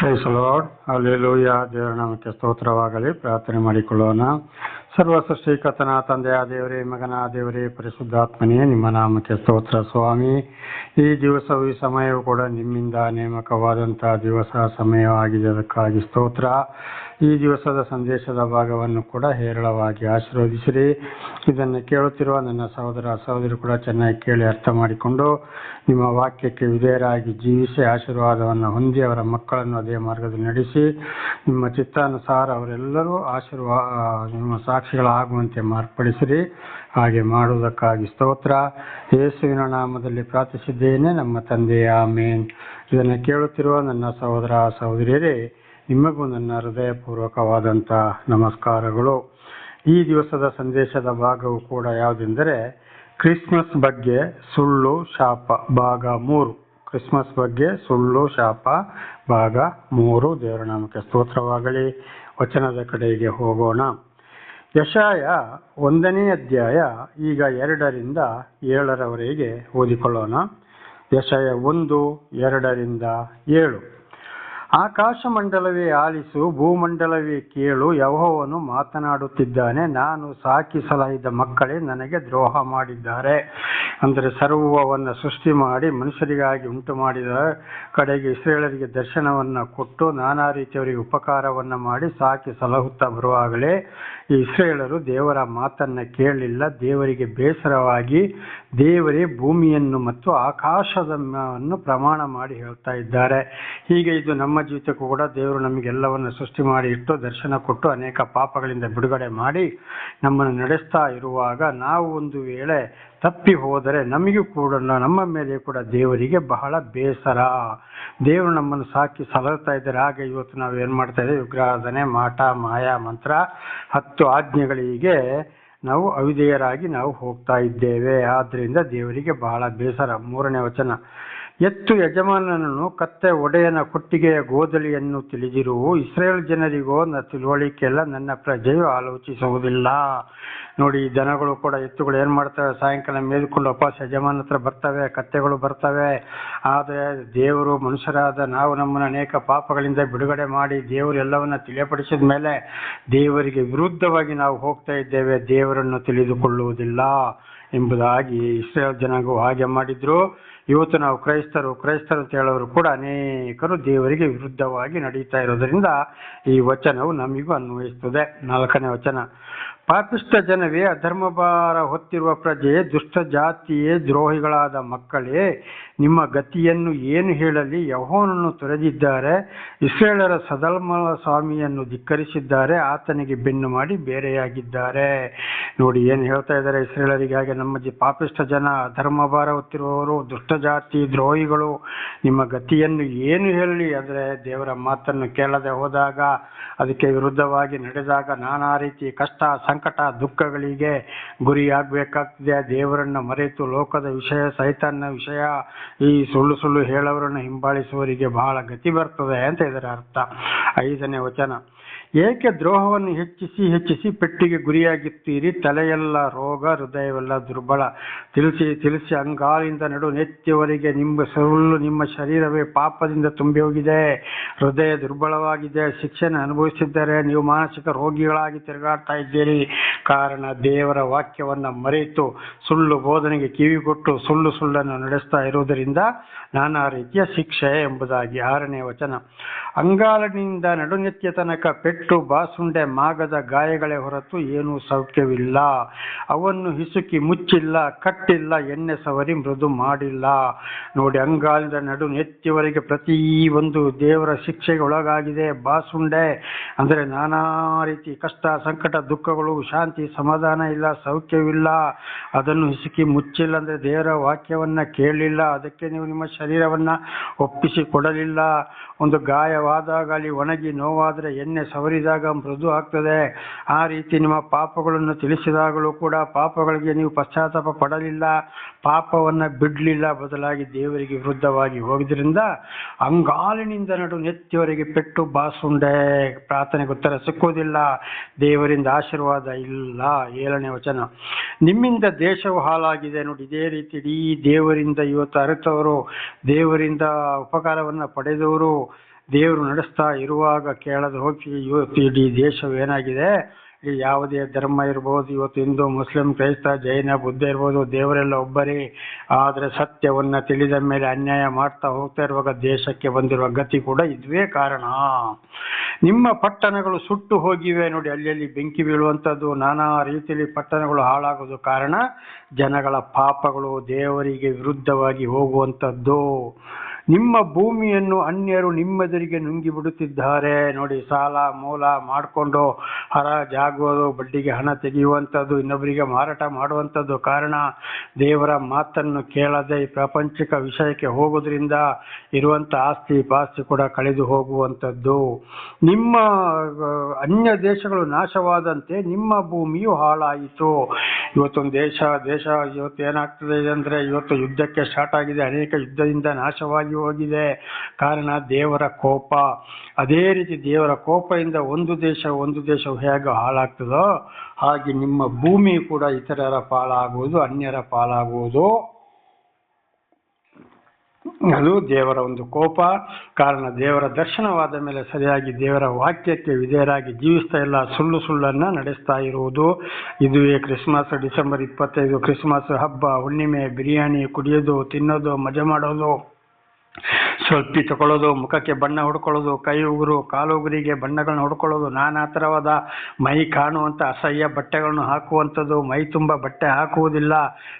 Price lord alleluia ದೇವರ ನಾಮಕ್ಕೆ ಸ್ತೋತ್ರವಾಗಲಿ. ಪ್ರಾರ್ಥನೆ ಮಾಡಿಕೊಳ್ಳೋಣ. ಸರ್ವ ಸೃಷ್ಟಿಕರ್ತನ ತಂದೆಯ ದೇವರೇ, ಮಗನ ದೇವರೇ, ಪರಿಶುದ್ಧಾತ್ಮನೇ, ನಿಮ್ಮ ನಾಮಕ್ಕೆ ಸ್ತೋತ್ರ ಸ್ವಾಮಿ. ಈ ದಿವಸವು ಈ ಸಮಯವು ಕೂಡ ನಿಮ್ಮಿಂದ ನೇಮಕವಾದಂತಹ ದಿವಸ, ಸಮಯವಾಗಿದೆ. ಅದಕ್ಕಾಗಿ ಸ್ತೋತ್ರ. ಈ ದಿವಸದ ಸಂದೇಶದ ಭಾಗವನ್ನು ಕೂಡ ಹೇರಳವಾಗಿ ಆಶೀರ್ವದಿಸಿರಿ. ಇದನ್ನು ಕೇಳುತ್ತಿರುವ ನನ್ನ ಸಹೋದರ ಸಹೋದರಿ ಕೂಡ ಚೆನ್ನಾಗಿ ಕೇಳಿ ಅರ್ಥ ಮಾಡಿಕೊಂಡು ನಿಮ್ಮ ವಾಕ್ಯಕ್ಕೆ ವಿಧೇಯರಾಗಿ ಜೀವಿಸಿ ಆಶೀರ್ವಾದವನ್ನು ಹೊಂದಿ ಅವರ ಮಕ್ಕಳನ್ನು ಅದೇ ಮಾರ್ಗದಲ್ಲಿ ನಡೆಸಿ ನಿಮ್ಮ ಚಿತ್ತಾನುಸಾರ ಅವರೆಲ್ಲರೂ ಆಶೀರ್ವಾ, ನಿಮ್ಮ ಸಾಕ್ಷಿಗಳಾಗುವಂತೆ ಮಾರ್ಪಡಿಸಿರಿ. ಹಾಗೆ ಮಾಡುವುದಕ್ಕಾಗಿ ಸ್ತೋತ್ರ. ಯೇಸುವಿನ ನಾಮದಲ್ಲಿ ಪ್ರಾರ್ಥಿಸಿದ್ದೇನೆ ನಮ್ಮ ತಂದೆಯ, ಆಮೇನ್. ಇದನ್ನು ಕೇಳುತ್ತಿರುವ ನನ್ನ ಸಹೋದರ ಸಹೋದರಿಯರೇ ನಿಮಗೂ ನನ್ನ ಹೃದಯಪೂರ್ವಕವಾದಂಥ ನಮಸ್ಕಾರಗಳು. ಈ ದಿವಸದ ಸಂದೇಶದ ಭಾಗವು ಕೂಡ ಯಾವುದೆಂದರೆ, ಕ್ರಿಸ್ಮಸ್ ಬಗ್ಗೆ ಸುಳ್ಳು ಶಾಪ ಭಾಗ ಮೂರು. ಕ್ರಿಸ್ಮಸ್ ಬಗ್ಗೆ ಸುಳ್ಳು ಶಾಪ ಭಾಗ ಮೂರು. ದೇವರ ನಾಮಕ್ಕೆ ಸ್ತೋತ್ರವಾಗಲಿ. ವಚನದ ಕಡೆಗೆ ಹೋಗೋಣ. ಯಶಾಯ ಒಂದನೇ ಅಧ್ಯಾಯ, ಈಗ ಎರಡರಿಂದ ಏಳರವರೆಗೆ ಓದಿಕೊಳ್ಳೋಣ. ಯಶಾಯ ಒಂದು, ಎರಡರಿಂದ ಏಳು. ಆಕಾಶ ಮಂಡಲವೇ ಆಲಿಸು, ಭೂಮಂಡಲವೇ ಕೇಳು, ಯಹೋವನು ಮಾತನಾಡುತ್ತಿದ್ದಾನೆ. ನಾನು ಸಾಕಿ ಸಲಹಿದ ಮಕ್ಕಳೇ ನನಗೆ ದ್ರೋಹ ಮಾಡಿದ್ದಾರೆ. ಅಂದರೆ ಸರ್ವವನ್ನು ಸೃಷ್ಟಿ ಮಾಡಿ ಮನುಷ್ಯರಿಗಾಗಿ ಉಂಟು ಮಾಡಿದ ಕಡೆಗೆ ಇಸ್ರೇಲರಿಗೆ ದರ್ಶನವನ್ನು ಕೊಟ್ಟು ನಾನಾ ರೀತಿಯವರಿಗೆ ಉಪಕಾರವನ್ನು ಮಾಡಿ ಸಾಕಿ ಸಲಹುತ್ತಾ ಬರುವಾಗಲೇ ಈ ಇಸ್ರೇಲರು ದೇವರ ಮಾತನ್ನು ಕೇಳಲಿಲ್ಲ. ದೇವರಿಗೆ ಬೇಸರವಾಗಿ ದೇವರೇ ಭೂಮಿಯನ್ನು ಮತ್ತು ಆಕಾಶವನ್ನು ಪ್ರಮಾಣ ಮಾಡಿ ಹೇಳ್ತಾ ಇದ್ದಾರೆ. ಹೀಗೆ ಇದು ನಮ್ಮ ಜೀವಿತಕ್ಕೂ ಕೂಡ ದೇವರು ನಮಗೆಲ್ಲವನ್ನು ಸೃಷ್ಟಿ ಮಾಡಿ ಇಟ್ಟು ದರ್ಶನ ಕೊಟ್ಟು ಅನೇಕ ಪಾಪಗಳಿಂದ ಬಿಡುಗಡೆ ಮಾಡಿ ನಮ್ಮನ್ನು ನಡೆಸ್ತಾ ಇರುವಾಗ ನಾವು ಒಂದು ವೇಳೆ ತಪ್ಪಿ ಹೋದರೆ ನಮಗೂ ಕೂಡ ನಮ್ಮ ಮೇಲೆ ಕೂಡ ದೇವರಿಗೆ ಬಹಳ ಬೇಸರ. ದೇವರು ನಮ್ಮನ್ನು ಸಾಕಿ ಸಲರ್ತಾ ಇದ್ದಾರೆ. ಹಾಗೆ ಇವತ್ತು ನಾವು ಏನು ಮಾಡ್ತಾ ಇದ್ದೇವೆ? ವಿಗ್ರಹಾಧನೆ ಮಾಟ ಮಾಯಾ ಮಂತ್ರ, ಹತ್ತು ಆಜ್ಞೆಗಳಿಗೆ ನಾವು ಅವಿಧೇಯರಾಗಿ ನಾವು ಹೋಗ್ತಾ ಇದ್ದೇವೆ. ಆದ್ದರಿಂದ ದೇವರಿಗೆ ಬಹಳ ಬೇಸರ. ಮೂರನೇ ವಚನ. ಎತ್ತು ಯಜಮಾನನನ್ನು ಕತ್ತೆ ಒಡೆಯನ ಕೊಟ್ಟಿಗೆಯ ಗೋದಲಿಯನ್ನು ತಿಳಿದಿರುವು ಇಸ್ರೇಲ್ ಜನರಿಗೋ, ನ ತಿಳುವಳಿಕೆಲ್ಲ ನನ್ನ ಪ್ರಜೆಯು ಆಲೋಚಿಸುವುದಿಲ್ಲ. ನೋಡಿ, ದನಗಳು ಕೂಡ ಎತ್ತುಗಳು ಏನ್ ಮಾಡ್ತವೆ? ಸಾಯಂಕಾಲ ಮೇಲ್ಕೊಂಡು ವಾಪಸ್ ಯಜಮಾನ ಹತ್ರ ಬರ್ತವೆ, ಕತ್ತೆಗಳು ಬರ್ತವೆ. ಆದರೆ ದೇವರು, ಮನುಷ್ಯರಾದ ನಾವು ನಮ್ಮನ್ನು ಅನೇಕ ಪಾಪಗಳಿಂದ ಬಿಡುಗಡೆ ಮಾಡಿ, ದೇವರು ಎಲ್ಲವನ್ನ ತಿಳಿಯಪಡಿಸಿದ ಮೇಲೆ ದೇವರಿಗೆ ವಿರುದ್ಧವಾಗಿ ನಾವು ಹೋಗ್ತಾ ಇದ್ದೇವೆ. ದೇವರನ್ನು ತಿಳಿದುಕೊಳ್ಳುವುದಿಲ್ಲ. ಎಂಬುದಾಗಿ ಇಸ್ರೇಲ್ ಜನಾಂಗವು ಹಾಗೆ ಮಾಡಿದ್ರು. ಇವತ್ತು ನಾವು ಕ್ರೈಸ್ತರು ಕ್ರೈಸ್ತರು ಅಂತ ಹೇಳೋರು ಕೂಡ ಅನೇಕರು ದೇವರಿಗೆ ವಿರುದ್ಧವಾಗಿ ನಡೀತಾ ಇರೋದರಿಂದ ಈ ವಚನವು ನಮಗೂ ಅನ್ವಯಿಸ್ತದೆ. ನಾಲ್ಕನೇ ವಚನ. ಪಾಪಿಷ್ಟ ಜನವೇ ಅಧರ್ಮ ಭಾರ ಹೊತ್ತಿರುವ ಪ್ರಜೆ, ದುಷ್ಟ ಜಾತಿಯೇ, ದ್ರೋಹಿಗಳಾದ ಮಕ್ಕಳೇ, ನಿಮ್ಮ ಗತಿಯನ್ನು ಏನು ಹೇಳಲಿ ಯಹೋನನ್ನು ತೊರೆದಿದ್ದಾರೆ ಇಸ್ರೇಲರ ಸದಲ್ಮ ಸ್ವಾಮಿಯನ್ನು ಧಿಕ್ಕರಿಸಿದ್ದಾರೆ, ಆತನಿಗೆ ಬೆನ್ನು ಮಾಡಿ ಬೇರೆಯಾಗಿದ್ದಾರೆ. ನೋಡಿ, ಏನು ಹೇಳ್ತಾ ಇದ್ದಾರೆ ಇಸ್ರೇಲರಿಗೆ ಹಾಗೆ ನಮ್ಮ ಜಿ ಪಾಪಿಷ್ಟ ಜನ ಅಧರ್ಮ ಭಾರ ಹೊತ್ತಿರುವವರು, ದುಷ್ಟ ಜಾತಿ, ದ್ರೋಹಿಗಳು, ನಿಮ್ಮ ಗತಿಯನ್ನು ಏನು ಹೇಳಲಿ ಅಂದರೆ ದೇವರ ಮಾತನ್ನು ಕೇಳದೆ ಹೋದಾಗ, ಅದಕ್ಕೆ ವಿರುದ್ಧವಾಗಿ ನಡೆದಾಗ ನಾನಾ ರೀತಿ ಕಷ್ಟ ದುಃಖಗಳಿಗೆ ಗುರಿಯಾಗಬೇಕಾಗ್ತದೆ. ದೇವರನ್ನ ಮರೆತು ಲೋಕದ ವಿಷಯ, ಸೈತಾನ್ನ ವಿಷಯ, ಈ ಸುಳ್ಳು ಸುಳ್ಳು ಹೇಳೋರನ್ನು ಹಿಂಬಾಲಿಸುವವರಿಗೆ ಬಹಳ ಗತಿ ಬರ್ತದೆ ಅಂತ ಇದರ ಅರ್ಥ. ಐದನೇ ವಚನ. ಏಕೆ ದ್ರೋಹವನ್ನು ಹೆಚ್ಚಿಸಿ ಹೆಚ್ಚಿಸಿ ಪೆಟ್ಟಿಗೆ ಗುರಿಯಾಗಿತ್ತೀರಿ? ತಲೆಯೆಲ್ಲ ರೋಗ, ಹೃದಯವೆಲ್ಲ ದುರ್ಬಲ. ತಿಳಿಸಿ ತಿಳಿಸಿ ಅಂಗಾಲಿಂದ ನಡು ನೆತ್ತಿಯವರೆಗೆ ನಿಮ್ಮ ಸುಳ್ಳು ನಿಮ್ಮ ಶರೀರವೇ ಪಾಪದಿಂದ ತುಂಬಿ ಹೋಗಿದೆ. ಹೃದಯ ದುರ್ಬಲವಾಗಿದೆ. ಶಿಕ್ಷಣ ಅನುಭವಿಸಿದ್ದರೆ ನೀವು ಮಾನಸಿಕ ರೋಗಿಗಳಾಗಿ ತಿರುಗಾಡ್ತಾ ಇದ್ದೀರಿ. ಕಾರಣ ದೇವರ ವಾಕ್ಯವನ್ನು ಮರೆತು ಸುಳ್ಳು ಬೋಧನೆಗೆ ಕಿವಿಗೊಟ್ಟು ಸುಳ್ಳು ಸುಳ್ಳನ್ನು ನಡೆಸ್ತಾ ಇರುವುದರಿಂದ ನಾನಾ ರೀತಿಯ ಶಿಕ್ಷೆ ಎಂಬುದಾಗಿ ಆರನೇ ವಚನ. ಅಂಗಾಲಿನಿಂದ ನಡುನೆತ್ತಿಯ ತನಕ ಪೆಟ್ಟು ಬಾಸುಂಡೆ ಮಾಗದ ಗಾಯಗಳೇ ಹೊರತು ಏನೂ ಸೌಖ್ಯವಿಲ್ಲ. ಅವನ್ನು ಹಿಸುಕಿ ಮುಚ್ಚಿಲ್ಲ, ಕಟ್ಟಿಲ್ಲ, ಎಣ್ಣೆ ಸವರಿ ಮೃದು ಮಾಡಿಲ್ಲ. ನೋಡಿ ಅಂಗಾಲಿಂದ ನಡು ನೆತ್ತಿವರೆಗೆ ಪ್ರತಿ ಒಂದು ದೇವರ ಶಿಕ್ಷೆಗೆ ಒಳಗಾಗಿದೆ ಬಾಸುಂಡೆ. ಅಂದರೆ ನಾನಾ ರೀತಿ ಕಷ್ಟ, ಸಂಕಟ, ದುಃಖಗಳು, ಶಾಂತಿ, ಸಮಾಧಾನ ಇಲ್ಲ, ಸೌಖ್ಯವಿಲ್ಲ. ಅದನ್ನು ಹಿಸುಕಿ ಮುಚ್ಚಿಲ್ಲ ಅಂದರೆ ದೇವರ ವಾಕ್ಯವನ್ನ ಕೇಳಲಿಲ್ಲ ಅದಕ್ಕೆ ನೀವು ನಿಮ್ಮ ಶರೀರವನ್ನು ಒಪ್ಪಿಸಿ ಕೊಡಲಿಲ್ಲ ಒಂದು ಗಾಯವಾದಾಗ ಅಲ್ಲಿ ಒಣಗಿ ನೋವಾದರೆ ಎಣ್ಣೆ ಸವರಿದಾಗ ಮೃದು ಆಗ್ತದೆ. ಆ ರೀತಿ ನಿಮ್ಮ ಪಾಪಗಳನ್ನು ತಿಳಿಸಿದಾಗಲೂ ಕೂಡ ಪಾಪಗಳಿಗೆ ನೀವು ಪಶ್ಚಾತ್ತಾಪ ಪಡಲಿಲ್ಲ. ಪಾಪವನ್ನು ಬಿಡಲಿಲ್ಲ ಬದಲಾಗಿ ದೇವರಿಗೆ ವಿರುದ್ಧವಾಗಿ ಹೋಗಿದ್ರಿಂದ ಅಂಗಾಲಿನಿಂದ ನಡು ನೆತ್ತಿಯವರಿಗೆ ಪೆಟ್ಟು ಬಾಸುಂಡೆ. ಪ್ರಾರ್ಥನೆಗೆ ಉತ್ತರ ಸಿಕ್ಕುವುದಿಲ್ಲ. ದೇವರಿಂದ ಆಶೀರ್ವಾದ ಇಲ್ಲ. ಏಳನೇ ವಚನ. ನಿಮ್ಮಿಂದ ದೇಶವು ಹಾಳಾಗಿದೆ. ನೋಡಿ, ಇದೇ ರೀತಿ ಇಡೀ ದೇವರಿಂದ ಇವತ್ತು ಅರಿತವರು, ದೇವರಿಂದ ಉಪಕಾರವನ್ನು ಪಡೆದವರು ದೇವರು ನಡೆಸ್ತಾ ಇರುವಾಗ ಕೇಳದ ಹೋಗಿ, ಇವತ್ತು ಇಡೀ ದೇಶವೇನಾಗಿದೆ ಈ ಯಾವುದೇ ಧರ್ಮ ಇರ್ಬೋದು, ಇವತ್ತು ಹಿಂದೂ, ಮುಸ್ಲಿಂ, ಕ್ರೈಸ್ತ, ಜೈನ, ಬುದ್ಧ ಇರ್ಬೋದು, ದೇವರೆಲ್ಲ ಒಬ್ಬರೇ. ಆದರೆ ಸತ್ಯವನ್ನ ತಿಳಿದ ಮೇಲೆ ಅನ್ಯಾಯ ಮಾಡ್ತಾ ಹೋಗ್ತಾ ಇರುವಾಗ ದೇಶಕ್ಕೆ ಬಂದಿರುವ ಗತಿ ಕೂಡ ಇದುವೇ ಕಾರಣ. ನಿಮ್ಮ ಪಟ್ಟಣಗಳು ಸುಟ್ಟು ಹೋಗಿವೆ ನೋಡಿ ಅಲ್ಲಿ ಬೆಂಕಿ ಬೀಳುವಂಥದ್ದು, ನಾನಾ ರೀತಿಯಲ್ಲಿ ಪಟ್ಟಣಗಳು ಹಾಳಾಗೋದು ಕಾರಣ ಜನಗಳ ಪಾಪಗಳು ದೇವರಿಗೆ ವಿರುದ್ಧವಾಗಿ ಹೋಗುವಂಥದ್ದು. ನಿಮ್ಮ ಭೂಮಿಯನ್ನು ಅನ್ಯರು ನಿಮ್ಮೆದುರಿಗೆ ನುಂಗಿ ಬಿಡುತ್ತಿದ್ದಾರೆ ನೋಡಿ, ಸಾಲ, ಮೂಲ ಮಾಡಿಕೊಂಡು ಹರಾಜಾಗುವುದು ಬಡ್ಡಿಗೆ ಹಣ ತೆಗೆಯುವಂಥದ್ದು, ಇನ್ನೊಬ್ಬರಿಗೆ ಮಾರಾಟ ಮಾಡುವಂಥದ್ದು ಕಾರಣ ದೇವರ ಮಾತನ್ನು ಕೇಳದೆ ಈ ಪ್ರಾಪಂಚಿಕ ವಿಷಯಕ್ಕೆ ಹೋಗೋದ್ರಿಂದ ಇರುವಂಥ ಆಸ್ತಿ ಪಾಸ್ತಿ ಕೂಡ ಕಳೆದು ಹೋಗುವಂಥದ್ದು. ನಿಮ್ಮ ಅನ್ಯ ದೇಶಗಳು ನಾಶವಾದಂತೆ ನಿಮ್ಮ ಭೂಮಿಯು ಹಾಳಾಯಿತು. ಇವತ್ತೊಂದು ದೇಶ ದೇಶ ಇವತ್ತು ಏನಾಗ್ತದೆ ಅಂದರೆ ಇವತ್ತು ಯುದ್ಧಕ್ಕೆ ಸ್ಟಾರ್ಟ್ ಆಗಿದೆ, ಅನೇಕ ಯುದ್ಧದಿಂದ ನಾಶವಾಗಿ ಹೋಗಿದೆ. ಕಾರಣ ದೇವರ ಕೋಪ. ಅದೇ ರೀತಿ ದೇವರ ಕೋಪದಿಂದ ಒಂದು ದೇಶ ಒಂದು ದೇಶ ಹೇಗೆ ಹಾಳಾಗ್ತದೋ ಹಾಗೆ ನಿಮ್ಮ ಭೂಮಿ ಕೂಡ ಇತರರ ಪಾಲಾಗುವುದು, ಅನ್ಯರ ಪಾಲಾಗುವುದು. ಅದು ದೇವರ ಒಂದು ಕೋಪ. ಕಾರಣ ದೇವರ ದರ್ಶನವಾದ ಮೇಲೆ ಸರಿಯಾಗಿ ದೇವರ ವಾಕ್ಯಕ್ಕೆ ವಿಧೇಯರಾಗಿ ಜೀವಿಸ್ತಾ ಇಲ್ಲ. ಸುಳ್ಳು ಸುಳ್ಳನ್ನು ನಡೆಸ್ತಾ ಇರುವುದು. ಇದುವೇ ಕ್ರಿಸ್ಮಸ್, ಡಿಸೆಂಬರ್ ಇಪ್ಪತ್ತೈದು ಕ್ರಿಸ್ಮಸ್ ಹಬ್ಬ. ಹುಣ್ಣಿಮೆ, ಬಿರಿಯಾನಿ ಕುಡಿಯೋದು, ತಿನ್ನೋದು, ಮಜಾ ಮಾಡೋದು. ಸ್ವಲ್ಪ ತಗೊಳ್ಳೋದು, ಮುಖಕ್ಕೆ ಬಣ್ಣ ಹೊಡ್ಕೊಳ್ಳೋದು, ಕೈ ಉಗುರು, ಕಾಲು ಉಗುರಿಗೆ ಬಣ್ಣಗಳನ್ನ ಹೊಡ್ಕೊಳ್ಳೋದು, ನಾನಾ ಥರವಾದ ಮೈ ಕಾಣುವಂಥ ಅಸಹ್ಯ ಬಟ್ಟೆಗಳನ್ನು ಹಾಕುವಂಥದ್ದು, ಮೈ ತುಂಬ ಬಟ್ಟೆ ಹಾಕುವುದಿಲ್ಲ.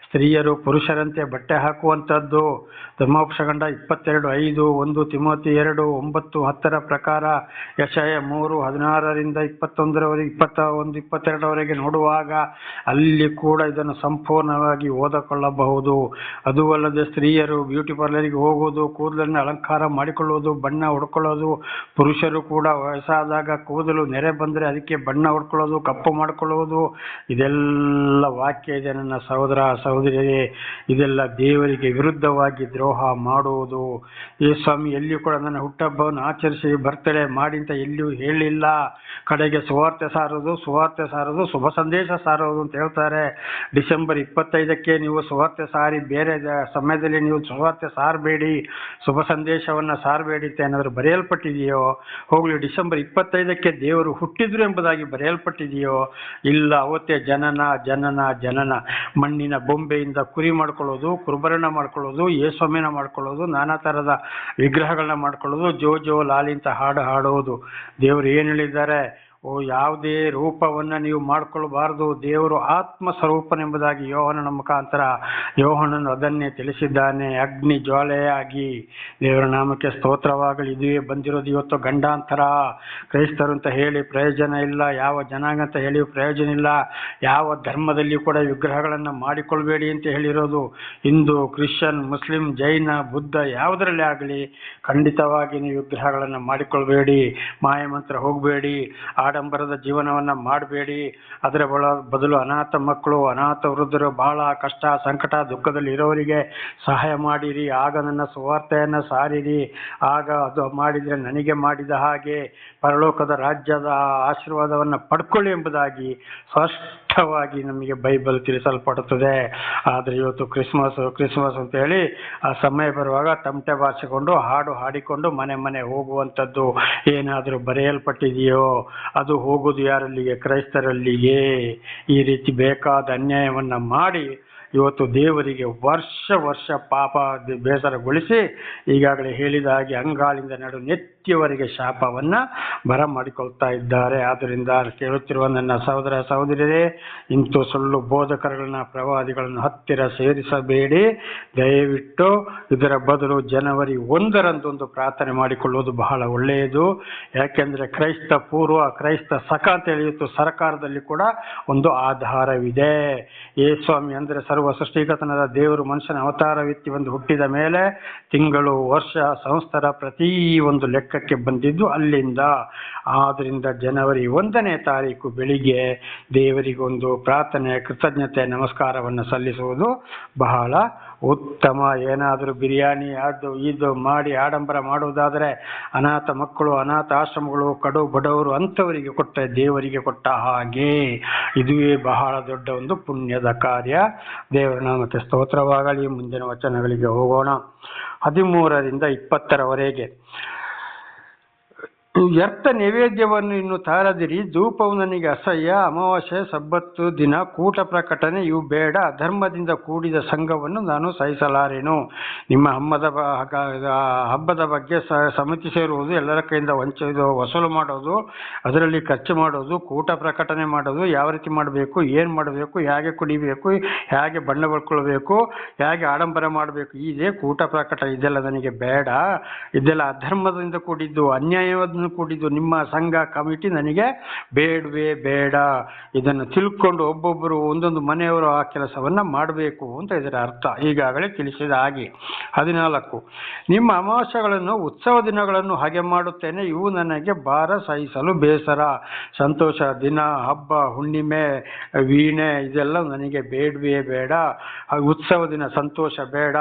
ಸ್ತ್ರೀಯರು ಪುರುಷರಂತೆ ಬಟ್ಟೆ ಹಾಕುವಂಥದ್ದು. ಧರ್ಮೋಪಶಗಂಡ ಇಪ್ಪತ್ತೆರಡು, ಐದು, ಒಂದು, ತಿಮೋತಿ ಎರಡು, ಒಂಬತ್ತು, ಹತ್ತರ ಪ್ರಕಾರ ಯಶಯ ಮೂರು, ಹದಿನಾರರಿಂದ ಇಪ್ಪತ್ತೊಂದರವರೆಗೆ, ಇಪ್ಪತ್ತ ಒಂದು, ಇಪ್ಪತ್ತೆರಡರವರೆಗೆ ನೋಡುವಾಗ ಅಲ್ಲಿ ಕೂಡ ಇದನ್ನು ಸಂಪೂರ್ಣವಾಗಿ ಓದಿಕೊಳ್ಳಬಹುದು. ಅದು ಅಲ್ಲದೆ ಸ್ತ್ರೀಯರು ಬ್ಯೂಟಿ ಪಾರ್ಲರಿಗೆ ಹೋಗುವುದು ಕೂದಲನ್ನು ಅಲಂಕಾರ ಮಾಡಿಕೊಳ್ಳುವುದು ಬಣ್ಣ ಹೊಡ್ಕೊಳ್ಳೋದು, ಪುರುಷರು ಕೂಡ ವಯಸ್ಸಾದಾಗ ಕೂದಲು ನೆರೆ ಬಂದರೆ ಅದಕ್ಕೆ ಬಣ್ಣ ಹೊಡ್ಕೊಳ್ಳೋದು, ಕಪ್ಪು ಮಾಡಿಕೊಳ್ಳುವುದು ಇದೆಲ್ಲ ವಾಕ್ಯ ಇದೆ ನನ್ನ ಸಹೋದರ ಸಹೋದರಿಯೇ ಇದೆಲ್ಲ ದೇವರಿಗೆ ವಿರುದ್ಧವಾಗಿ ದ್ರೋಹ ಮಾಡುವುದು. ಈ ಸ್ವಾಮಿ ಎಲ್ಲಿಯೂ ಕೂಡ ನನ್ನ ಹುಟ್ಟಹಬ್ಬವನ್ನು ಆಚರಿಸಿ ಬರ್ತಡೇ ಮಾಡಿ ಅಂತ ಎಲ್ಲಿಯೂ ಹೇಳಿಲ್ಲ. ಕಡೆಗೆ ಸುವಾರ್ತೆ ಸಾರೋದು ಸುವಾರ್ತೆ ಸಾರೋದು, ಶುಭ ಸಂದೇಶ ಸಾರೋದು ಅಂತ ಹೇಳ್ತಾರೆ. ಡಿಸೆಂಬರ್ ಇಪ್ಪತ್ತೈದಕ್ಕೆ ನೀವು ಸುವಾರ್ತೆ ಸಾರಿ, ಬೇರೆ ಸಮಯದಲ್ಲಿ ನೀವು ಸುವಾರ್ತೆ ಸಾರಬೇಡಿ. ಶುಭ ಸಂದೇಶವನ್ನು ಸಾರಬೇಡಿ ಅಂತ ಏನಾದರೂ ಬರೆಯಲ್ಪಟ್ಟಿದೆಯೋ? ಹೋಗಲಿ, ಡಿಸೆಂಬರ್ ಇಪ್ಪತ್ತೈದಕ್ಕೆ ದೇವರು ಹುಟ್ಟಿದ್ರು ಎಂಬುದಾಗಿ ಬರೆಯಲ್ಪಟ್ಟಿದೆಯೋ? ಇಲ್ಲ, ಅವತ್ತೇ ಜನನ ಜನನ ಜನನ. ಮಣ್ಣಿನ ಬೊಂಬೆಯಿಂದ ಕುರಿ ಮಾಡ್ಕೊಳ್ಳೋದು ಕುರುಬರಣ ಮಾಡ್ಕೊಳ್ಳೋದು ಏಸ್ವಾಮಿನ ಮಾಡ್ಕೊಳ್ಳೋದು, ನಾನಾ ಥರದ ವಿಗ್ರಹಗಳನ್ನ ಮಾಡ್ಕೊಳ್ಳೋದು ಜೋ ಜೋ ಲಾಲಿ ಅಂತ ಹಾಡು ಹಾಡೋದು. ದೇವರು ಏನು ಹೇಳಿದ್ದಾರೆ? ಓ, ಯಾವುದೇ ರೂಪವನ್ನು ನೀವು ಮಾಡಿಕೊಳ್ಳಬಾರದು ದೇವರು ಆತ್ಮ ಸ್ವರೂಪನೆಂಬುದಾಗಿ ಯೋಹನನ ಮುಖಾಂತರ ಯೋಹನನು ಅದನ್ನೇ ತಿಳಿಸಿದ್ದಾನೆ. ಅಗ್ನಿ ಜ್ವಾಲೆಯಾಗಿ ದೇವರ ನಾಮಕ್ಕೆ ಸ್ತೋತ್ರವಾಗಲಿ. ಇದುವೇ ಬಂದಿರೋದು ಇವತ್ತು ಗಂಡಾಂತರ. ಕ್ರೈಸ್ತರು ಅಂತ ಹೇಳಿ ಪ್ರಯೋಜನ ಇಲ್ಲ. ಯಾವ ಜನಾಂಗ ಅಂತ ಹೇಳಿ ಪ್ರಯೋಜನ ಇಲ್ಲ. ಯಾವ ಧರ್ಮದಲ್ಲಿ ಕೂಡ ವಿಗ್ರಹಗಳನ್ನು ಮಾಡಿಕೊಳ್ಬೇಡಿ ಅಂತ ಹೇಳಿರೋದು ಹಿಂದೂ, ಕ್ರಿಶ್ಚಿಯನ್, ಮುಸ್ಲಿಂ, ಜೈನ, ಬುದ್ಧ ಯಾವುದರಲ್ಲಿ ಆಗಲಿ ಖಂಡಿತವಾಗಿ ನೀವು ವಿಗ್ರಹಗಳನ್ನು ಮಾಡಿಕೊಳ್ಬೇಡಿ. ಮಾಯಮಂತ್ರ ಹೋಗಬೇಡಿ. ಆಡಂಬರದ ಜೀವನವನ್ನು ಮಾಡಬೇಡಿ. ಅದರ ಬದಲು ಅನಾಥ ಮಕ್ಕಳು, ಅನಾಥ ವೃದ್ಧರು ಬಹಳ ಕಷ್ಟ, ಸಂಕಟ, ದುಃಖದಲ್ಲಿ ಇರೋರಿಗೆ ಸಹಾಯ ಮಾಡಿರಿ. ಆಗ ನನ್ನ ಸುವಾರ್ತೆಯನ್ನು ಸಾರಿರಿ. ಆಗ ಅದು ಮಾಡಿದರೆ ನನಗೆ ಮಾಡಿದ ಹಾಗೆ ಪರಲೋಕದ ರಾಜ್ಯದ ಆಶೀರ್ವಾದವನ್ನು ಪಡ್ಕೊಳ್ಳಿ ಎಂಬುದಾಗಿ ಸ್ಪಷ್ಟವಾಗಿ ನಮಗೆ ಬೈಬಲ್ ತಿಳಿಸಲ್ಪಡುತ್ತದೆ. ಆದರೆ ಇವತ್ತು ಕ್ರಿಸ್ಮಸ್ ಕ್ರಿಸ್ಮಸ್ ಅಂತ ಹೇಳಿ ಆ ಸಮಯ ಬರುವಾಗ ತಮಟೆ ಬಾಚಿಕೊಂಡು, ಹಾಡು ಹಾಡಿಕೊಂಡು ಮನೆ ಮನೆ ಹೋಗುವಂಥದ್ದು ಏನಾದರೂ ಬರೆಯಲ್ಪಟ್ಟಿದೆಯೋ, ಅದು ಹೋಗುವುದು ಯಾರಲ್ಲಿಗೆ? ಕ್ರೈಸ್ತರಲ್ಲಿಗೆ ಈ ರೀತಿ ಬೇಕಾದ ಅನ್ಯಾಯವನ್ನು ಮಾಡಿ ಇವತ್ತು ದೇವರಿಗೆ ವರ್ಷ ವರ್ಷ ಪಾಪ ಬೇಸರಗೊಳಿಸಿ ಈಗಾಗಲೇ ಹೇಳಿದ ಹಾಗೆ ಅಂಗಾಲಿಂದ ನಡು ನೆತ್ತಿಯವರೆಗೆ ಶಾಪವನ್ನ ಬರ ಮಾಡಿಕೊಳ್ತಾ ಇದ್ದಾರೆ. ಆದ್ದರಿಂದ ಕೇಳುತ್ತಿರುವ ನನ್ನ ಸಹೋದರ ಸಹೋದರಿಯರೇ, ಇಂಥ ಸುಳ್ಳು ಬೋಧಕರುಗಳನ್ನ, ಪ್ರವಾದಿಗಳನ್ನು ಹತ್ತಿರ ಸೇರಿಸಬೇಡಿ. ದಯವಿಟ್ಟು ಇದರ ಬದಲು ಜನವರಿ ಒಂದರಂದೊಂದು ಪ್ರಾರ್ಥನೆ ಮಾಡಿಕೊಳ್ಳುವುದು ಬಹಳ ಒಳ್ಳೆಯದು. ಯಾಕೆಂದರೆ ಕ್ರೈಸ್ತ ಪೂರ್ವ, ಕ್ರೈಸ್ತ ಸಕ ಅಂತ ಹೇಳಿ ಇವತ್ತು ಸರ್ಕಾರದಲ್ಲಿ ಕೂಡ ಒಂದು ಆಧಾರವಿದೆ. ಏ ಸ್ವಾಮಿ, ಅಂದರೆ ಸರ್ವ ಸೃಷ್ಟಿಕತನದ ದೇವರು ಮನುಷ್ಯನ ಅವತಾರವೆತ್ತಿ ಒಂದು ಹುಟ್ಟಿದ ಮೇಲೆ ತಿಂಗಳು, ವರ್ಷ ಸಂಸ್ಥರ ಪ್ರತಿ ಒಂದು ಲೆಕ್ಕಕ್ಕೆ ಬಂದಿದ್ದು ಅಲ್ಲಿಂದ. ಆದ್ರಿಂದ ಜನವರಿ ಒಂದನೇ ತಾರೀಕು ಬೆಳಿಗ್ಗೆ ದೇವರಿಗೊಂದು ಪ್ರಾರ್ಥನೆ, ಕೃತಜ್ಞತೆ, ನಮಸ್ಕಾರವನ್ನು ಸಲ್ಲಿಸುವುದು ಬಹಳ ಉತ್ತಮ, ಏನಾದರೂ ಬಿರಿಯಾನಿ ಅದು ಇದು ಮಾಡಿ ಆಡಂಬರ ಮಾಡುವುದಾದರೆ ಅನಾಥ ಮಕ್ಕಳು, ಅನಾಥ ಆಶ್ರಮಗಳು, ಕಡು ಬಡವರು ಅಂಥವರಿಗೆ ಕೊಟ್ಟ, ದೇವರಿಗೆ ಕೊಟ್ಟ ಹಾಗೆ. ಇದುವೇ ಬಹಳ ದೊಡ್ಡ ಒಂದು ಪುಣ್ಯದ ಕಾರ್ಯ. ದೇವರ ನಾಮಕ್ಕೆ ಸ್ತೋತ್ರವಾಗಲಿ. ಮುಂದಿನ ವಚನಗಳಿಗೆ ಹೋಗೋಣ. ಹದಿಮೂರರಿಂದ ಇಪ್ಪತ್ತರವರೆಗೆ. ವ್ಯರ್ಥ ನೈವೇದ್ಯವನ್ನು ಇನ್ನು ತಾರದಿರಿ. ಧೂಪವು ನನಗೆ ಅಸಹ್ಯ, ಅಮಾವಾಸ್ಯೆ, ಸಬ್ಬತ್ತು ದಿನ, ಕೂಟ ಪ್ರಕಟಣೆ ಇವು ಬೇಡ. ಅಧರ್ಮದಿಂದ ಕೂಡಿದ ಸಂಘವನ್ನು ನಾನು ಸಹಿಸಲಾರೆನು ನಿಮ್ಮ ಹಮ್ಮದ ಹಬ್ಬದ ಬಗ್ಗೆ ಸಮಿತಿ ಸೇರುವುದು, ಎಲ್ಲರ ಕೈಯಿಂದ ವಂಚ ಇದು ವಸೂಲು ಮಾಡೋದು, ಅದರಲ್ಲಿ ಖರ್ಚು ಮಾಡೋದು, ಕೂಟ ಪ್ರಕಟಣೆ ಮಾಡೋದು, ಯಾವ ರೀತಿ ಮಾಡಬೇಕು, ಏನು ಮಾಡಬೇಕು, ಹೇಗೆ ಕುಡಿಬೇಕು, ಹೇಗೆ ಬಣ್ಣ ಬಳ್ಕೊಳ್ಬೇಕು, ಹೇಗೆ ಆಡಂಬರ ಮಾಡಬೇಕು, ಇದೇ ಕೂಟ ಪ್ರಕಟ. ಇದೆಲ್ಲ ನನಗೆ ಬೇಡ. ಇದೆಲ್ಲ ಅಧರ್ಮದಿಂದ ಕೂಡಿದ್ದು ಅನ್ಯಾಯವನ್ನು ಕೊಟ್ಟಿದ್ದು ನಿಮ್ಮ ಸಂಘ ಕಮಿಟಿ ನನಗೆ ಬೇಡವೇ ಬೇಡ. ಇದನ್ನು ತಿಳ್ಕೊಂಡು ಒಬ್ಬೊಬ್ಬರು ಒಂದೊಂದು ಮನೆಯವರು ಆ ಕೆಲಸವನ್ನ ಮಾಡಬೇಕು ಅಂತ ಇದರ ಅರ್ಥ. ಈಗಾಗಲೇ ತಿಳಿಸಿದ ಹಾಗೆ. ಹದಿನಾಲ್ಕು. ನಿಮ್ಮ ಅಮಾವಾಸ್ಯಗಳನ್ನು, ಉತ್ಸವ ದಿನಗಳನ್ನು ಹಾಗೆ ಮಾಡುತ್ತೇನೆ. ಇವು ನನಗೆ ಭಾರ ಸಹಿಸಲು ಬೇಸರ. ಸಂತೋಷ, ದಿನ, ಹಬ್ಬ, ಹುಣ್ಣಿಮೆ, ವೀಣೆ ಇದೆಲ್ಲ ನನಗೆ ಬೇಡವೇ ಬೇಡ. ಉತ್ಸವ ದಿನ ಸಂತೋಷ ಬೇಡ.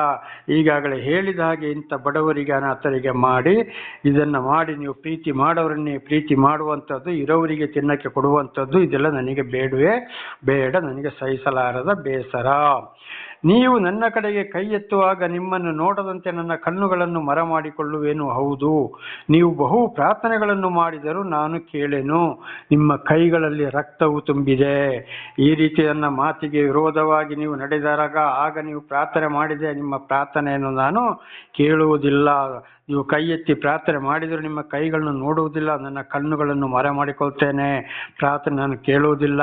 ಈಗಾಗಲೇ ಹೇಳಿದ ಹಾಗೆ ಇಂಥ ಬಡವರಿಗೆ, ಅನಾಥರಿಗೆ ಮಾಡಿ, ಇದನ್ನು ಮಾಡಿ ನೀವು ಪ್ರೀತಿ ಮಾಡೋರನ್ನೇ ಪ್ರೀತಿ ಮಾಡುವಂಥದ್ದು ಇರೋವರಿಗೆ ತಿನ್ನಕ್ಕೆ ಕೊಡುವಂಥದ್ದು, ಇದೆಲ್ಲ ನನಗೆ ಬೇಡವೇ? ಬೇಡ, ನನಗೆ ಸಹಿಸಲಾರದ ಬೇಸರ. ನೀವು ನನ್ನ ಕಡೆಗೆ ಕೈ ಎತ್ತುವಾಗ ನಿಮ್ಮನ್ನು ನೋಡದಂತೆ ನನ್ನ ಕಣ್ಣುಗಳನ್ನು ಮರ ಮಾಡಿಕೊಳ್ಳುವೇನು ಹೌದು. ನೀವು ಬಹು ಪ್ರಾರ್ಥನೆಗಳನ್ನು ಮಾಡಿದರೂ ನಾನು ಕೇಳೆನು. ನಿಮ್ಮ ಕೈಗಳಲ್ಲಿ ರಕ್ತವು ತುಂಬಿದೆ. ಈ ರೀತಿ ನನ್ನ ಮಾತಿಗೆ ವಿರೋಧವಾಗಿ ನೀವು ನಡೆದಾಗ ಆಗ ನೀವು ಪ್ರಾರ್ಥನೆ ಮಾಡಿದೆ ನಿಮ್ಮ ಪ್ರಾರ್ಥನೆಯನ್ನು ನಾನು ಕೇಳುವುದಿಲ್ಲ. ನೀವು ಕೈ ಎತ್ತಿ ಪ್ರಾರ್ಥನೆ ಮಾಡಿದರೂ ನಿಮ್ಮ ಕೈಗಳನ್ನು ನೋಡುವುದಿಲ್ಲ, ನನ್ನ ಕಣ್ಣುಗಳನ್ನು ಮರೆ ಮಾಡಿಕೊಳ್ತೇನೆ ಪ್ರಾರ್ಥನೆ ನಾನು ಕೇಳುವುದಿಲ್ಲ.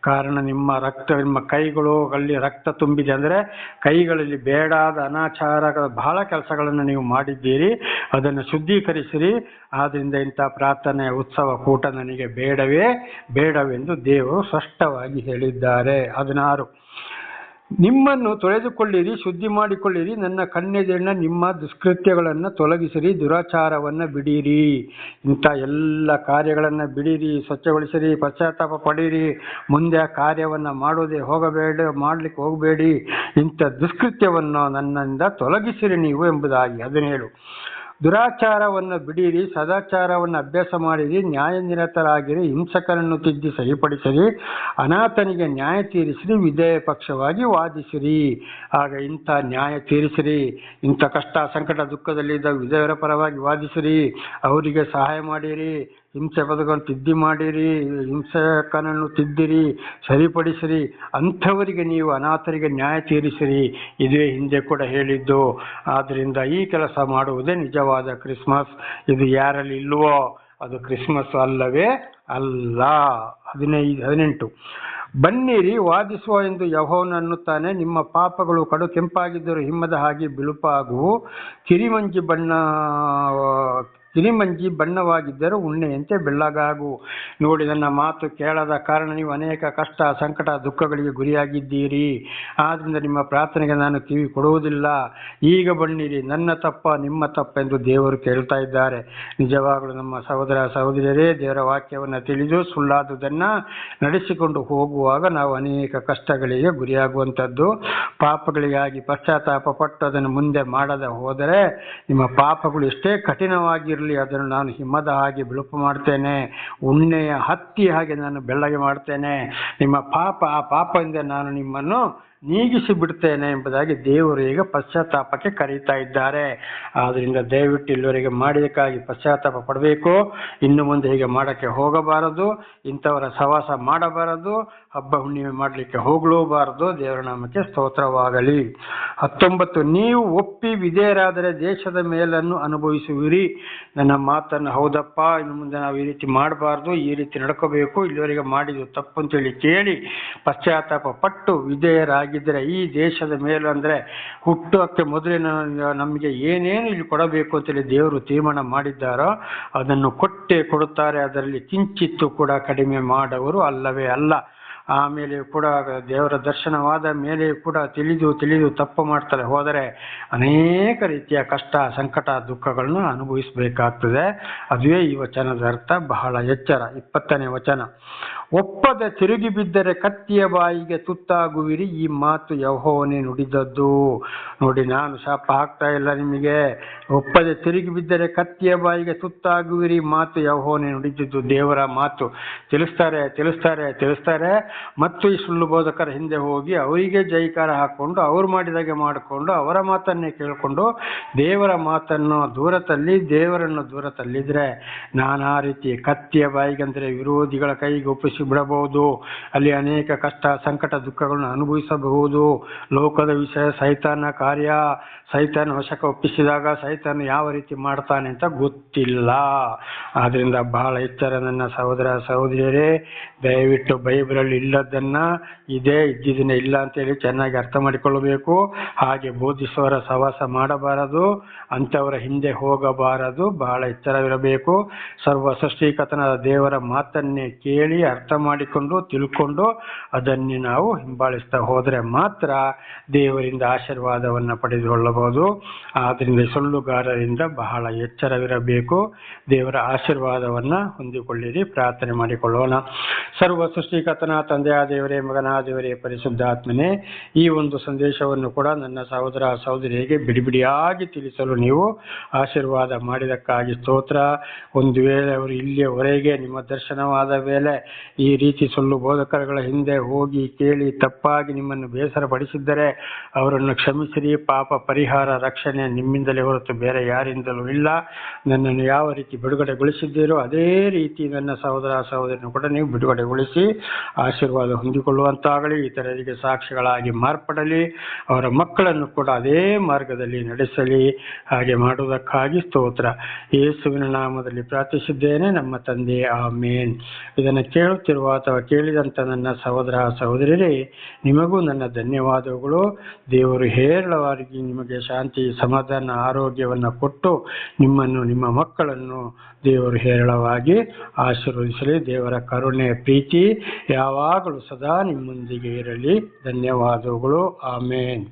ಕಾರಣ ನಿಮ್ಮ ರಕ್ತ, ನಿಮ್ಮ ಕೈಗಳು ಅಲ್ಲಿ ರಕ್ತ ತುಂಬಿದೆ ಅಂದರೆ ಕೈಗಳಲ್ಲಿ ಬೇಡಾದ ಅನಾಚಾರ ಬಹಳ ಕೆಲಸಗಳನ್ನು ನೀವು ಮಾಡಿದ್ದೀರಿ. ಅದನ್ನು ಶುದ್ಧೀಕರಿಸಿರಿ. ಆದ್ದರಿಂದ ಇಂಥ ಪ್ರಾರ್ಥನೆ, ಉತ್ಸವ ಕೂಟ ನನಗೆ ಬೇಡವೇ, ಬೇಡವೆಂದು ದೇವರು ಸ್ಪಷ್ಟವಾಗಿ ಹೇಳಿದ್ದಾರೆ. ಹದಿನಾರು. ನಿಮ್ಮನ್ನು ತೊಳೆದುಕೊಳ್ಳಿರಿ, ಶುದ್ಧಿ ಮಾಡಿಕೊಳ್ಳಿರಿ, ನನ್ನ ಕಣ್ಣೆದಿರಿನ ನಿಮ್ಮ ದುಷ್ಕೃತ್ಯಗಳನ್ನು ತೊಲಗಿಸಿರಿ, ದುರಾಚಾರವನ್ನು ಬಿಡಿರಿ, ಇಂಥ ಎಲ್ಲ ಕಾರ್ಯಗಳನ್ನು ಬಿಡಿರಿ, ಸ್ವಚ್ಛಗೊಳಿಸಿರಿ, ಪಶ್ಚಾತ್ತಾಪ ಪಡೀರಿ, ಮುಂದೆ ಆ ಕಾರ್ಯವನ್ನು ಮಾಡೋದೇ ಹೋಗಬೇಡ, ಮಾಡಲಿಕ್ಕೆ ಹೋಗಬೇಡಿ, ಇಂಥ ದುಷ್ಕೃತ್ಯವನ್ನು ನನ್ನಿಂದ ತೊಲಗಿಸಿರಿ ನೀವು ಎಂಬುದಾಗಿ ಹದಿನೇಳು. ದುರಾಚಾರವನ್ನು ಬಿಡಿರಿ ಸದಾಚಾರವನ್ನು ಅಭ್ಯಾಸ ಮಾಡಿರಿ, ನ್ಯಾಯನಿರತರಾಗಿರಿ, ಹಿಂಸಕರನ್ನು ತಿದ್ದಿ ಸರಿಪಡಿಸಿರಿ, ಅನಾಥನಿಗೆ ನ್ಯಾಯ ತೀರಿಸಿರಿ, ವಿಧೇಯ ಪಕ್ಷವಾಗಿ ವಾದಿಸಿರಿ. ಆಗ ಇಂಥ ನ್ಯಾಯ ತೀರಿಸಿರಿ, ಇಂಥ ಕಷ್ಟ, ಸಂಕಟ ದುಃಖದಲ್ಲಿದ್ದ ವಿಧೇಯರ ಪರವಾಗಿ ವಾದಿಸಿರಿ, ಅವರಿಗೆ ಸಹಾಯ ಮಾಡಿರಿ. ಹಿಂಸೆ ಪದಗಳನ್ನು ತಿದ್ದಿ ಮಾಡಿರಿ ಹಿಂಸಕನನ್ನು ತಿದ್ದಿರಿ, ಸರಿಪಡಿಸಿರಿ, ಅಂಥವರಿಗೆ ನೀವು ಅನಾಥರಿಗೆ ನ್ಯಾಯ ತೀರಿಸಿರಿ ಇದೇ ಹಿಂದೆ ಕೂಡ ಹೇಳಿದ್ದು. ಆದ್ದರಿಂದ ಈ ಕೆಲಸ ಮಾಡುವುದೇ ನಿಜವಾದ ಕ್ರಿಸ್ಮಸ್. ಇದು ಯಾರಲ್ಲಿ ಇಲ್ವೋ ಅದು ಕ್ರಿಸ್ಮಸ್ ಅಲ್ಲವೇ ಅಲ್ಲ. ಹದಿನೈದು, ಹದಿನೆಂಟು. ಬನ್ನಿರಿ, ವಾದಿಸುವ ಎಂದು ಯಹೋನನ್ನುತ್ತಾನೆ ನಿಮ್ಮ ಪಾಪಗಳು ಕಡು ಕೆಂಪಾಗಿದ್ದರೂ ಹಿಮ್ಮದ ಹಾಗೆ ಬಿಳುಪಾಗುವು ಕಿರಿಮಂಜಿ ಬಣ್ಣ ಕಿರಿಮಂಜಿ ಬಣ್ಣವಾಗಿದ್ದರೂ ಉಣ್ಣೆಯಂತೆ ಬೆಳ್ಳಗಾಗು. ನೋಡಿ, ನನ್ನ ಮಾತು ಕೇಳದ ಕಾರಣ ನೀವು ಅನೇಕ ಕಷ್ಟ, ಸಂಕಟ, ದುಃಖಗಳಿಗೆ ಗುರಿಯಾಗಿದ್ದೀರಿ. ಆದ್ದರಿಂದ ನಿಮ್ಮ ಪ್ರಾರ್ಥನೆಗೆ ನಾನು ಕಿವಿ ಕೊಡುವುದಿಲ್ಲ. ಈಗ ಬಣ್ಣಿರಿ. ನನ್ನ ತಪ್ಪ, ನಿಮ್ಮ ತಪ್ಪ ಎಂದು ದೇವರು ಕೇಳ್ತಾ ಇದ್ದಾರೆ. ನಿಜವಾಗಲೂ ನಮ್ಮ ಸಹೋದರ ಸಹೋದರಿಯರೇ, ದೇವರ ವಾಕ್ಯವನ್ನು ತಿಳಿದು ಸುಳ್ಳಾದುದನ್ನು ನಡೆಸಿಕೊಂಡು ಹೋಗುವಾಗ ನಾವು ಅನೇಕ ಕಷ್ಟಗಳಿಗೆ ಗುರಿಯಾಗುವಂಥದ್ದು. ಪಾಪಗಳಿಗಾಗಿ ಪಶ್ಚಾತ್ತಾಪ ಪಟ್ಟು ಅದನ್ನು ಮುಂದೆ ಮಾಡದೆ ಹೋದರೆ ನಿಮ್ಮ ಪಾಪಗಳು ಎಷ್ಟೇ ಕಠಿಣವಾಗಿರಲಿ ಅದನ್ನು ನಾನು ಹಿಮದ ಹಾಗೆ ಬಿಳುಪು ಮಾಡ್ತೇನೆ, ಉಣ್ಣೆಯ ಹತ್ತಿ ಹಾಗೆ ನಾನು ಬೆಳ್ಳಗೆ ಮಾಡ್ತೇನೆ. ನಿಮ್ಮ ಪಾಪ, ಆ ಪಾಪದಿಂದ ನಾನು ನಿಮ್ಮನ್ನು ನೀಗಿಸಿ ಬಿಡ್ತೇನೆ ಎಂಬುದಾಗಿ ದೇವರು ಈಗ ಪಶ್ಚಾತ್ತಾಪಕ್ಕೆ ಕರೀತಾ ಇದ್ದಾರೆ. ಆದ್ರಿಂದ ದಯವಿಟ್ಟು ಇಲ್ಲಿವರೆಗೆ ಮಾಡಿದಕ್ಕಾಗಿ ಪಶ್ಚಾತ್ತಾಪ ಪಡಬೇಕು. ಇನ್ನು ಮುಂದೆ ಹೀಗೆ ಮಾಡಕ್ಕೆ ಹೋಗಬಾರದು. ಇಂಥವರ ಸವಾಸ ಮಾಡಬಾರದು. ಹಬ್ಬ ಹುಣ್ಣಿಮೆ ಮಾಡಲಿಕ್ಕೆ ಹೋಗಲೂಬಾರದು. ದೇವರ ನಾಮಕ್ಕೆ ಸ್ತೋತ್ರವಾಗಲಿ. ಹತ್ತೊಂಬತ್ತು, ನೀವು ಒಪ್ಪಿ ವಿಧೇಯರಾದರೆ ದೇಶದ ಮೇಲನ್ನು ಅನುಭವಿಸುವಿರಿ. ನನ್ನ ಮಾತನ್ನು ಹೌದಪ್ಪ, ಇನ್ನು ಮುಂದೆ ನಾವು ಈ ರೀತಿ ಮಾಡಬಾರ್ದು, ಈ ರೀತಿ ನಡ್ಕೋಬೇಕು. ಇಲ್ಲಿವರೆಗೆ ಮಾಡಿದ್ದು ತಪ್ಪು ಅಂತೇಳಿ ಕೇಳಿ ಪಶ್ಚಾತ್ತಾಪ ಪಟ್ಟು ವಿಧೇಯರಾಗಿದ್ದರೆ ಈ ದೇಶದ ಮೇಲೆ ಅಂದರೆ ಹುಟ್ಟೋಕ್ಕೆ ಮೊದಲಿನ ನಮಗೆ ಏನೇನು ಇಲ್ಲಿ ಕೊಡಬೇಕು ಅಂತೇಳಿ ದೇವರು ತೀರ್ಮಾನ ಮಾಡಿದ್ದಾರೋ ಅದನ್ನು ಕೊಟ್ಟೇ ಕೊಡುತ್ತಾರೆ. ಅದರಲ್ಲಿ ಕಿಂಚಿತ್ತು ಕೂಡ ಕಡಿಮೆ ಮಾಡವರು ಅಲ್ಲವೇ ಅಲ್ಲ. ಆಮೇಲೆ ಕೂಡ ದೇವರ ದರ್ಶನವಾದ ಮೇಲೆ ಕೂಡ ತಿಳಿದು ತಿಳಿದು ತಪ್ಪು ಮಾಡ್ತಾರೆ. ಹೋದರೆ ಅನೇಕ ರೀತಿಯ ಕಷ್ಟ, ಸಂಕಟ, ದುಃಖಗಳನ್ನು ಅನುಭವಿಸಬೇಕಾಗ್ತದೆ. ಅದುವೇ ಈ ವಚನದ ಅರ್ಥ. ಬಹಳ ಎಚ್ಚರ. ಇಪ್ಪತ್ತನೇ ವಚನ. ಒಪ್ಪದೆ ತಿರುಗಿ ಬಿದ್ದರೆ ಕತ್ತಿಯ ಬಾಯಿಗೆ ತುತ್ತಾಗುವಿರಿ. ಈ ಮಾತು ಯಹೋವನೇ ನುಡಿದದ್ದು. ನೋಡಿ, ನಾನು ಶಾಪ ಹಾಕ್ತಾ ಇಲ್ಲ ನಿಮಗೆ. ಒಪ್ಪದೆ ತಿರುಗಿ ಬಿದ್ದರೆ ಕತ್ತಿಯ ಬಾಯಿಗೆ ತುತ್ತಾಗುವಿರಿ. ಮಾತು ಯಹೋವನೇ ನುಡಿದದ್ದು. ದೇವರ ಮಾತು. ತಿಳಿಸ್ತಾರೆ ತಿಳಿಸ್ತಾರೆ ತಿಳಿಸ್ತಾರೆ. ಮತ್ತು ಈ ಸುಳ್ಳು ಬೋಧಕರ ಹಿಂದೆ ಹೋಗಿ ಅವರಿಗೆ ಜೈಕಾರ ಹಾಕೊಂಡು, ಅವ್ರು ಮಾಡಿದಾಗೆ ಮಾಡಿಕೊಂಡು, ಅವರ ಮಾತನ್ನೇ ಕೇಳಿಕೊಂಡು, ದೇವರ ಮಾತನ್ನು ದೂರ ತಳ್ಳಿ, ದೇವರನ್ನು ದೂರ ತಳ್ಳಿದ್ರೆ ನಾನಾ ರೀತಿ ಕತ್ತಿಯ ಬಾಯಿಗಂದರೆ ವಿರೋಧಿಗಳ ಕೈಗೆ ಒಪ್ಪಿಸಿ ಬಿಡಬಹುದು ಅಲ್ಲಿ ಅನೇಕ ಕಷ್ಟ, ಸಂಕಟ, ದುಃಖಗಳನ್ನು ಅನುಭವಿಸಬಹುದು. ಲೋಕದ ವಿಷಯ ಸೈತಾನ ಕಾರ್ಯ. ಸೈತಾನ ವಶಕ್ಕೆ ಒಪ್ಪಿಸಿದಾಗ ಸೈತಾನ ಯಾವ ರೀತಿ ಮಾಡ್ತಾನೆ ಅಂತ ಗೊತ್ತಿಲ್ಲ. ಆದ್ರಿಂದ ಬಹಳ ಎಚ್ಚರ ನನ್ನ ಸಹೋದರ, ಸಹೋದರಿಯರೇ, ದಯವಿಟ್ಟು ಬೈಬಲಲ್ಲಿ ಇಲ್ಲದನ್ನ ಇದೇ ಇದ್ದಿದ್ದನ್ನ ಇಲ್ಲ ಅಂತೇಳಿ ಚೆನ್ನಾಗಿ ಅರ್ಥ ಮಾಡಿಕೊಳ್ಳಬೇಕು. ಹಾಗೆ ಬೋಧಿಸುವವರ ಸವಾಸ ಮಾಡಬಾರದು. ಅಂಥವರ ಹಿಂದೆ ಹೋಗಬಾರದು. ಬಹಳ ಎಚ್ಚರವಿರಬೇಕು. ಸರ್ವ ಸೃಷ್ಟಿಕತನ ದೇವರ ಮಾತನ್ನೇ ಕೇಳಿ ಅರ್ಥ ಮಾಡಿಕೊಂಡು, ತಿಳ್ಕೊಂಡು ಅದನ್ನೇ ನಾವು ಹಿಂಬಾಲಿಸ್ತಾ ಹೋದರೆ ಮಾತ್ರ ದೇವರಿಂದ ಆಶೀರ್ವಾದವನ್ನು ಪಡೆದುಕೊಳ್ಳಬಹುದು. ಆದ್ದರಿಂದ ಸುಳ್ಳುಗಾರರಿಂದ ಬಹಳ ಎಚ್ಚರವಿರಬೇಕು. ದೇವರ ಆಶೀರ್ವಾದವನ್ನ ಹೊಂದಿಕೊಳ್ಳಿರಿ, ಪ್ರಾರ್ಥನೆ ಮಾಡಿಕೊಳ್ಳೋಣ. ಸರ್ವ ಸೃಷ್ಟಿಕತನ ತಂದೆಯ ದೇವರೇ, ಮಗನ ದೇವರೇ, ಪರಿಶುದ್ಧಾತ್ಮನೇ, ಈ ಒಂದು ಸಂದೇಶವನ್ನು ಕೂಡ ನನ್ನ ಸಹೋದರ, ಸಹೋದರಿಯರಿಗೆ ಬಿಡಿಬಿಡಿಯಾಗಿ ತಿಳಿಸಲು ನೀವು ಆಶೀರ್ವಾದ ಮಾಡಿದಕ್ಕಾಗಿ ಸ್ತೋತ್ರ. ಒಂದು ವೇಳೆ ಅವರು ಇಲ್ಲಿಯವರೆಗೆ ನಿಮ್ಮ ದರ್ಶನವಾದ ವೇಳೆ ಈ ರೀತಿ ಸುಳ್ಳು ಬೋಧಕರುಗಳ ಹಿಂದೆ ಹೋಗಿ ಕೇಳಿ ತಪ್ಪಾಗಿ ನಿಮ್ಮನ್ನು ಬೇಸರಪಡಿಸಿದ್ದರೆ ಅವರನ್ನು ಕ್ಷಮಿಸಿರಿ. ಪಾಪ ಪರಿಹಾರ ರಕ್ಷಣೆ ನಿಮ್ಮಿಂದಲೇ ಹೊರತು ಬೇರೆ ಯಾರಿಂದಲೂ ಇಲ್ಲ. ನನ್ನನ್ನು ಯಾವ ರೀತಿ ಬಿಡುಗಡೆಗೊಳಿಸಿದ್ದೀರೋ ಅದೇ ರೀತಿ ನನ್ನ ಸಹೋದರ ಸಹೋದರಿನ ಕೂಡ ನೀವು ಬಿಡುಗಡೆಗೊಳಿಸಿ ಆಶೀರ್ವಾದ ಹೊಂದಿಕೊಳ್ಳುವಂತಾಗಲಿ. ಇತರರಿಗೆ ಸಾಕ್ಷಿಗಳಾಗಿ ಮಾರ್ಪಡಲಿ. ಅವರ ಮಕ್ಕಳನ್ನು ಕೂಡ ಅದೇ ಮಾರ್ಗದಲ್ಲಿ ನಡೆಸಲಿ. ಹಾಗೆ ಮಾಡುವುದಕ್ಕಾಗಿ ಸ್ತೋತ್ರ. ಯೇಸುವಿನ ನಾಮದಲ್ಲಿ ಪ್ರಾರ್ಥಿಸಿದ್ದೇನೆ. ನಮ್ಮ ತಂದೆ, ಆಮೇನ್. ಇದನ್ನು ಕೇಳುತ್ತಿರುವ ಅಥವಾ ಕೇಳಿದಂಥ ನನ್ನ ಸಹೋದರ ಸಹೋದರಿಯರೇ, ನಿಮಗೂ ನನ್ನ ಧನ್ಯವಾದಗಳು. ದೇವರು ಹೇರಳವಾಗಿ ನಿಮಗೆ ಶಾಂತಿ, ಸಮಾಧಾನ, ಆರೋಗ್ಯವನ್ನು ಕೊಟ್ಟು ನಿಮ್ಮನ್ನು, ನಿಮ್ಮ ಮಕ್ಕಳನ್ನು ದೇವರು ಹೇರಳವಾಗಿ ಆಶೀರ್ವದಿಸಲಿ. ದೇವರ ಕರುಣೆ, ಪ್ರೀತಿ ಯಾವಾಗಲೂ ಸದಾ ನಿಮ್ಮೊಂದಿಗೆ ಇರಲಿ. ಧನ್ಯವಾದಗಳು. ಆಮೇನ್.